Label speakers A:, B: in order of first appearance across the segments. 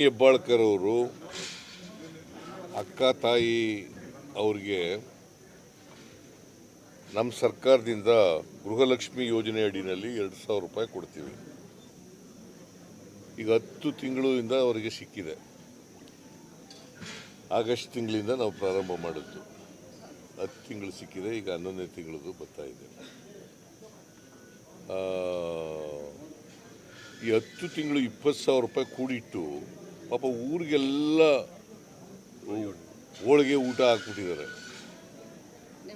A: ಹೆಬ್ಬಾಳ್ಕರ್ ಅವರು ಅಕ್ಕ ತಾಯಿ ಅವ್ರಿಗೆ ನಮ್ಮ ಸರ್ಕಾರದಿಂದ ಗೃಹಲಕ್ಷ್ಮಿ ಯೋಜನೆ ಅಡಿನಲ್ಲಿ ಎರಡು ಸಾವಿರ ರೂಪಾಯಿ ಕೊಡ್ತೀವಿ. ಈಗ ಹತ್ತು ತಿಂಗಳಿಂದ ಅವರಿಗೆ ಸಿಕ್ಕಿದೆ. ಆಗಸ್ಟ್ ತಿಂಗಳಿಂದ ನಾವು ಪ್ರಾರಂಭ ಮಾಡಿದ್ದು. ಹತ್ತು ತಿಂಗಳು ಸಿಕ್ಕಿದೆ, ಈಗ ಹನ್ನೊಂದನೇ ತಿಂಗಳದು ಬರ್ತಾ ಇದೆ. ಈ ಹತ್ತು ತಿಂಗಳು ಇಪ್ಪತ್ತು ಸಾವಿರ ರೂಪಾಯಿ ಕೂಡಿಟ್ಟು ಪಾಪ ಊರಿಗೆಲ್ಲ ಹೋಳಿಗೆ ಊಟ ಹಾಕ್ಬಿಟ್ಟಿದ್ದಾರೆ.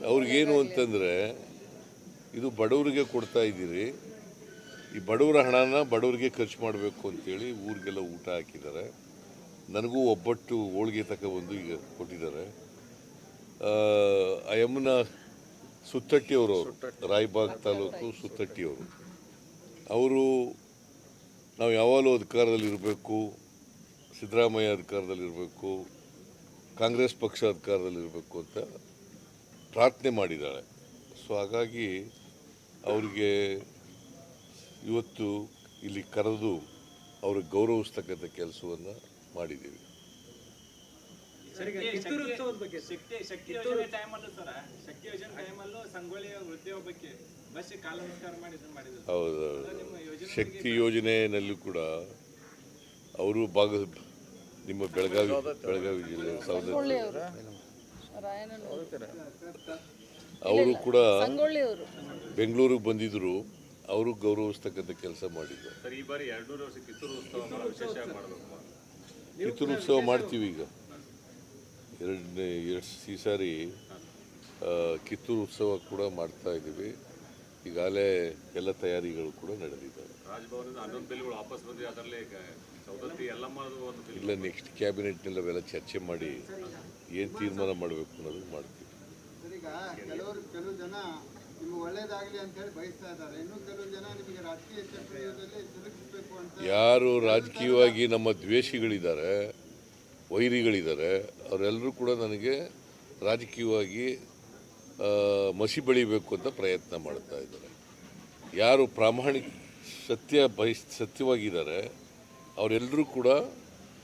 A: ಅವ್ರಿಗೇನು ಅಂತಂದರೆ ಇದು ಬಡವರಿಗೆ ಕೊಡ್ತಾ ಇದ್ದೀರಿ ಈ ಬಡವರ ಹಣನ ಬಡವರಿಗೆ ಖರ್ಚು ಮಾಡಬೇಕು ಅಂತೇಳಿ ಊರಿಗೆಲ್ಲ ಊಟ ಹಾಕಿದ್ದಾರೆ. ನನಗೂ ಒಬ್ಬಟ್ಟು ಹೋಳಿಗೆ ತಗೊಬಂದು ಈಗ ಕೊಟ್ಟಿದ್ದಾರೆ. ಆ, ಆ ಯಮ್ಮನ ಸುತ್ತಟ್ಟಿಯವರು ಅವರು ರಾಯಬಾಗ್ ತಾಲೂಕು ಸುತ್ತಟ್ಟಿಯವರು. ಅವರು ನಾವು ಯಾವಾಗಲೂ ಅಧಿಕಾರದಲ್ಲಿ ಇರಬೇಕು ಸಿದ್ದರಾಮಯ್ಯ ಅಧಿಕಾರದಲ್ಲಿರಬೇಕು ಕಾಂಗ್ರೆಸ್ ಪಕ್ಷ ಅಧಿಕಾರದಲ್ಲಿರಬೇಕು ಅಂತ ಪ್ರಾರ್ಥನೆ ಮಾಡಿದ್ದಾಳೆ. ಸೊ ಹಾಗಾಗಿ ಅವರಿಗೆ ಇವತ್ತು ಇಲ್ಲಿ ಕರೆದು ಅವ್ರಿಗೆ ಗೌರವಿಸ್ತಕ್ಕಂಥ ಕೆಲಸವನ್ನು ಮಾಡಿದ್ದೀವಿ.
B: ಹೌದೌದು ಬಗ್ಗೆ ಶಕ್ತಿ ಶಕ್ತಿ ಯೋಜನೆ ಟೈಮಲ್ಲೂ ಸರ ಶಕ್ತಿ ಯೋಜನೆ ಟೈಮಲ್ಲೂ ಸಂಗೊಳ್ಳಿ ವೃದ್ಧಿ ಒಬ್ಬಕ್ಕೆ ಬಸ್ ಕಾಲ ನಮಸ್ಕಾರ ಮಾಡಿ ಮಾಡಿದ್ರು.
A: ಹೌದು ಶಕ್ತಿ ಯೋಜನೆಯಲ್ಲಿ ಕೂಡ ಅವರು ಭಾಗ ನಿಮ್ಮ ಬೆಳಗಾವಿ ಬೆಳಗಾವಿ ಜಿಲ್ಲೆ ಅವರು ಕೂಡ ಬೆಂಗಳೂರಿಗೆ ಬಂದಿದ್ರು. ಅವರು ಗೌರವಿಸ್ತಕ್ಕಂಥ ಕೆಲಸ ಮಾಡಿದ್ರು
C: ಸರ್ ಈ ಬಾರಿ ಎರಡ್ನೂರು ವರ್ಷ ಕಿತ್ತೂರು ಉತ್ಸವ ವಿಶೇಷ ಮಾಡಬೇಕು?
A: ಕಿತ್ತೂರು ಉತ್ಸವ ಮಾಡ್ತೀವಿ ಈಗ. ಎರಡನೇ ಎರಡು ಈ ಸಾರಿ ಕಿತ್ತೂರು ಉತ್ಸವ ಕೂಡ ಮಾಡ್ತಾ ಇದ್ದೀವಿ. ಈಗಾಗಲೇ ಎಲ್ಲ ತಯಾರಿಗಳು ಕೂಡ ನಡೆದಿದ್ದಾವೆ. ಇಲ್ಲ ನೆಕ್ಸ್ಟ್ ಕ್ಯಾಬಿನೆಟ್ನಲ್ಲಿ ಅವೆಲ್ಲ ಚರ್ಚೆ ಮಾಡಿ ಏನು ತೀರ್ಮಾನ ಮಾಡಬೇಕು ಅನ್ನೋದು ಮಾಡ್ತೀವಿ.
D: ಸರ್, ಈಗ ಕೆಲವರು ಕೆಲವು ಜನ ನಿಮ್ಗೆ ಒಳ್ಳೇದಾಗ್ಲಿ ಅಂತ ಹೇಳಿ ಬಯಸ್ತಾ ಇದ್ದಾರೆ. ಇನ್ನು ಕೆಲವು ಜನ ನಿಮಗೆ ರಾಜಕೀಯ ಚಕ್ರವ್ಯೂಹದಲ್ಲಿ ಸಿಲುಕಿಸ್ಬೇಕು ಅಂತ
A: ಯಾರು ರಾಜಕೀಯವಾಗಿ ನಮ್ಮ ದ್ವೇಷಿಗಳಿದ್ದಾರೆ ವೈರಿಗಳಿದ್ದಾರೆ ಅವರೆಲ್ಲರೂ ಕೂಡ ನನಗೆ ರಾಜಕೀಯವಾಗಿ ಮಸಿ ಬೆಳಿಬೇಕು ಅಂತ ಪ್ರಯತ್ನ ಮಾಡ್ತಾ ಇದ್ದಾರೆ. ಯಾರು ಪ್ರಾಮಾಣಿಕ ಸತ್ಯ ಬಯಸ್ ಸತ್ಯವಾಗಿದ್ದಾರೆ ಅವರೆಲ್ಲರೂ ಕೂಡ